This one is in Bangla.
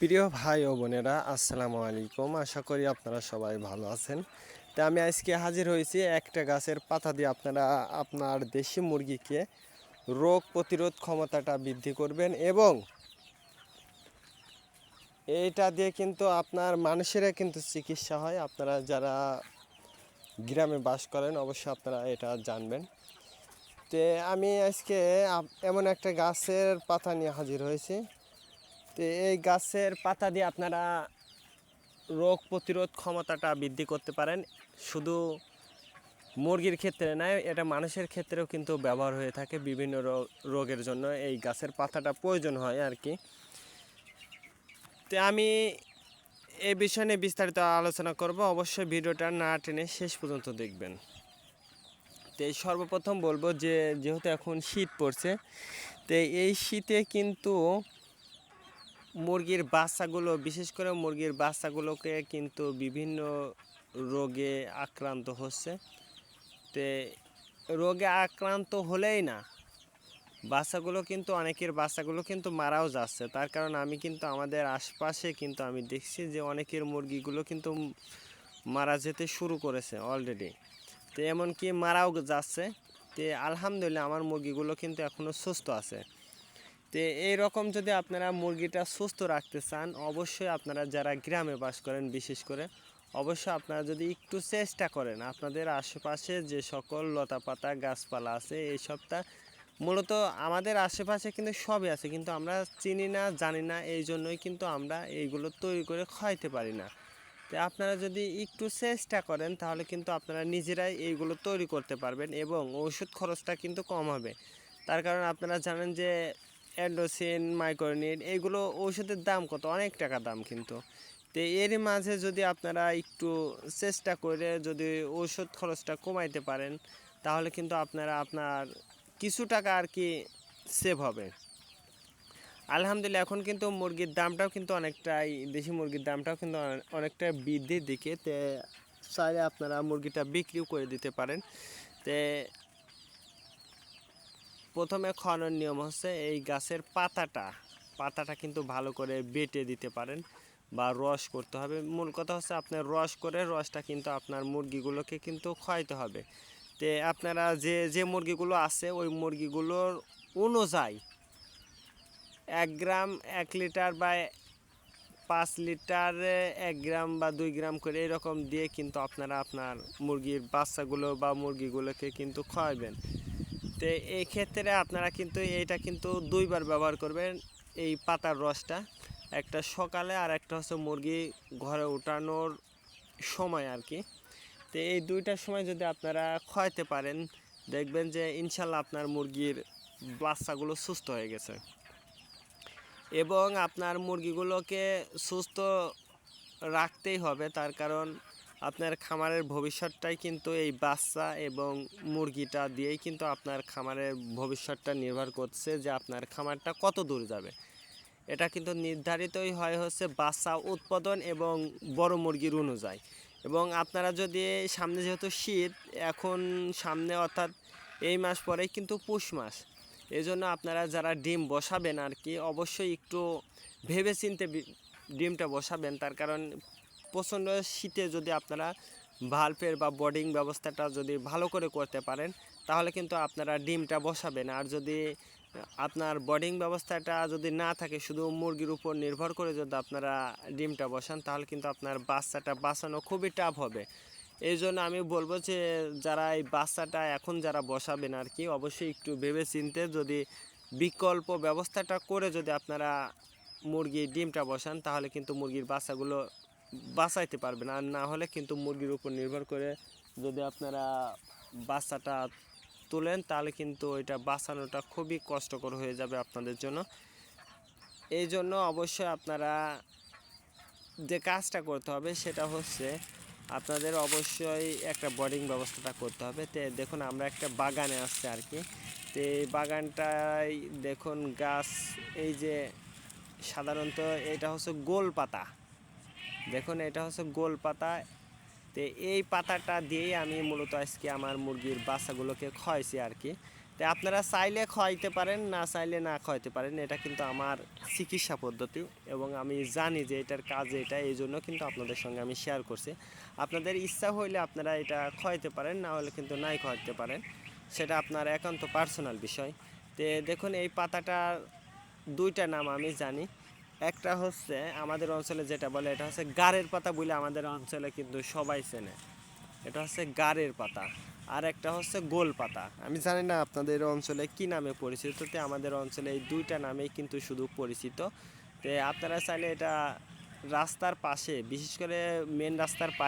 প্রিয় ভাই ও বোনেরা, আসসালামু আলাইকুম। আশা করি আপনারা সবাই ভালো আছেন। তা আমি আজকে হাজির হয়েছি একটা গাছের পাতা দিয়ে আপনারা, আপনার দেশি মুরগিকে রোগ প্রতিরোধ ক্ষমতাটা বৃদ্ধি করবেন এবং এইটা দিয়ে কিন্তু আপনার মানুষেরা কিন্তু চিকিৎসা হয়। আপনারা যারা গ্রামে বাস করেন, অবশ্যই আপনারা এটা জানবেন। তে আমি আজকে এমন একটা গাছের পাতা নিয়ে হাজির হয়েছি। তো এই গাছের পাতা দিয়ে আপনারা রোগ প্রতিরোধ ক্ষমতাটা বৃদ্ধি করতে পারেন। শুধু মুরগির ক্ষেত্রে নয়, এটা মানুষের ক্ষেত্রেও কিন্তু ব্যবহার হয়ে থাকে বিভিন্ন রোগের জন্য। এই গাছের পাতাটা প্রয়োজন হয় আর কি। তো আমি এই বিষয় নিয়ে বিস্তারিত আলোচনা করব। অবশ্যই ভিডিওটা না টেনে শেষ পর্যন্ত দেখবেন। তো এই সর্বপ্রথম বলব যে, যেহেতু এখন শীত পড়ছে, তো এই শীতে কিন্তু মুরগির বাচ্চাগুলো, বিশেষ করে মুরগির বাচ্চাগুলোকে কিন্তু বিভিন্ন রোগে আক্রান্ত হচ্ছে। তে রোগে আক্রান্ত হলেই না, বাচ্চাগুলো কিন্তু, অনেকের বাচ্চাগুলো কিন্তু মারাও যাচ্ছে। তার কারণ আমি কিন্তু আমাদের আশপাশে কিন্তু আমি দেখছি যে অনেকের মুরগিগুলো কিন্তু মারা যেতে শুরু করেছে অলরেডি তো এমনকি মারাও যাচ্ছে। তে আলহামদুলিল্লাহ আমার মুরগিগুলো কিন্তু এখনও সুস্থ আছে। তো এই রকম যদি আপনারা মুরগিটা সুস্থ রাখতে চান, অবশ্যই আপনারা যারা গ্রামে বাস করেন, বিশেষ করে, অবশ্যই আপনারা যদি একটু চেষ্টা করেন, আপনাদের আশেপাশে যে সকল লতাপাতা গাছপালা আছে, এই সবটা মূলত আমাদের আশেপাশে কিন্তু সবই আছে, কিন্তু আমরা চিনি না, জানি না, এই জন্যই কিন্তু আমরা এইগুলো তৈরি করে খাইতে পারি না। তো আপনারা যদি একটু চেষ্টা করেন, তাহলে কিন্তু আপনারা নিজেরাই এইগুলো তৈরি করতে পারবেন এবং ওষুধ খরচটা কিন্তু কম হবে। তার কারণ আপনারা জানেন যে অ্যান্ডোসিন মাইক্রোনিট এগুলো ওষুধের দাম কত? অনেক টাকা দাম কিন্তু। তো এর মাঝে যদি আপনারা একটু চেষ্টা করে যদি ওষুধ খরচটা কমাইতে পারেন, তাহলে কিন্তু আপনারা আপনার কিছু টাকা আর কি সেভ হবে। আলহামদুলিল্লাহ, এখন কিন্তু মুরগির দামটাও কিন্তু অনেকটাই, দেশি মুরগির দামটাও কিন্তু অনে- অনেকটা বৃদ্ধির দিকে। তে চাইলে আপনারা মুরগিটা বিক্রিও করে দিতে পারেন। তে প্রথমে খাওয়ানোর নিয়ম হচ্ছে এই গাছের পাতাটা পাতাটা কিন্তু ভালো করে বেটে দিতে পারেন বা রস করতে হবে। মূল কথা হচ্ছে আপনার রস করে রসটা কিন্তু আপনার মুরগিগুলোকে কিন্তু খাওয়াইতে হবে। তে আপনারা যে যে মুরগিগুলো আছে, ওই মুরগিগুলোর অনুযায়ী এক গ্রাম এক লিটার বা পাঁচ লিটার এক গ্রাম বা দুই গ্রাম করে এরকম দিয়ে কিন্তু আপনারা আপনার মুরগির বাচ্চাগুলো বা মুরগিগুলোকে কিন্তু খাওয়াবেন তো ক্ষেত্রে আপনারা কিন্তু এইটা কিন্তু দুইবার ব্যবহার করবেন, এই পাতার রসটা। একটা সকালে আর একটা হচ্ছে মুরগি ঘরে উঠানোর সময় আর কি। তো এই দুইটার সময় যদি আপনারা খাওয়াতে পারেন, দেখবেন যে ইনশাল্লাহ আপনার মুরগির বাচ্চাগুলো সুস্থ হয়ে গেছে। এবং আপনার মুরগিগুলোকে সুস্থ রাখতেই হবে, তার কারণ আপনার খামারের ভবিষ্যৎটাই কিন্তু এই বাচ্চা এবং মুরগিটা দিয়েই কিন্তু আপনার খামারের ভবিষ্যৎটা নির্ভর করছে যে আপনার খামারটা কত দূর যাবে। এটা কিন্তু নির্ধারিতই হয় হচ্ছে বাচ্চা উৎপাদন এবং বড় মুরগির অনুযায়ী। এবং আপনারা যদি সামনে যেহেতু শীত, এখন সামনে অর্থাৎ এই মাস পরেই কিন্তু পুষ মাস। এই জন্য আপনারা যারা ডিম বসাবেন আর কি, অবশ্যই একটু ভেবে চিনতে ডিমটা বসাবেন। তার কারণ প্রচণ্ড শীতে যদি আপনারা ভাল্পের বা বোর্ডিং ব্যবস্থাটা যদি ভালো করে করতে পারেন, তাহলে কিন্তু আপনারা ডিমটা বসাবেন। আর যদি আপনার বোর্ডিং ব্যবস্থাটা যদি না থাকে, শুধু মুরগির উপর নির্ভর করে যদি আপনারা ডিমটা বসান, তাহলে কিন্তু আপনার বাচ্চাটা বাঁচানো খুবই টাফ হবে। এই জন্য আমি বলব যে, যারা এই বাচ্চাটা এখন যারা বসাবেন আর কি, অবশ্যই একটু ভেবে চিনতে যদি বিকল্প ব্যবস্থাটা করে যদি আপনারা মুরগির ডিমটা বসান, তাহলে কিন্তু মুরগির বাচ্চাগুলো বাঁচাইতে পারবেন। আর না হলে কিন্তু মুরগির উপর নির্ভর করে যদি আপনারা বাচ্চাটা তোলেন, তাহলে কিন্তু এটা বাঁচানোটা খুবই কষ্টকর হয়ে যাবে আপনাদের জন্য। এই জন্য অবশ্যই আপনারা যে কাজটা করতে হবে, সেটা হচ্ছে আপনাদের অবশ্যই একটা বোর্ডিং ব্যবস্থাটা করতে হবে। তো দেখুন, আমরা একটা বাগানে আসছি আর কি। তো এই বাগানটায় দেখুন গাছ, এই যে সাধারণত এটা হচ্ছে গোল পাতা দেখুন, এটা হচ্ছে গোল পাতা। তো এই পাতাটা দিয়েই আমি মূলত আজকে আমার মুরগির বাচ্চাগুলোকে খাওয়াইছি আর কি। তো আপনারা চাইলে খাওয়াইতে পারেন, না চাইলে না খাওয়াইতে পারেন, এটা কিন্তু আমার চিকিৎসা পদ্ধতি এবং আমি জানি যে এটার কাজ এটা, এই জন্য কিন্তু আপনাদের সঙ্গে আমি শেয়ার করছি। আপনাদের ইচ্ছা হইলে আপনারা এটা খাওয়াইতে পারেন, না হলে কিন্তু নাই খাওয়াইতে পারেন। সেটা আপনার একান্ত পার্সোনাল বিষয়। তো দেখুন, এই পাতাটার দুইটা নাম আমি জানি। একটা হচ্ছে আমাদের অঞ্চলে যেটা বলে, এটা হচ্ছে গাড়ের পাতা বলে আমাদের অঞ্চলে কিন্তু সবাই চেনে। এটা হচ্ছে গাড়ের পাতা। আর একটা হচ্ছে গোল পাতা। আমি জানি না আপনাদের অঞ্চলে কি নামে পরিচিত, তো আমাদের অঞ্চলে এই দুইটা নামেই কিন্তু শুধু পরিচিত। তো আপনারা চাইলে এটা রাস্তার পাশে, বিশেষ করে মেন রাস্তার পাশে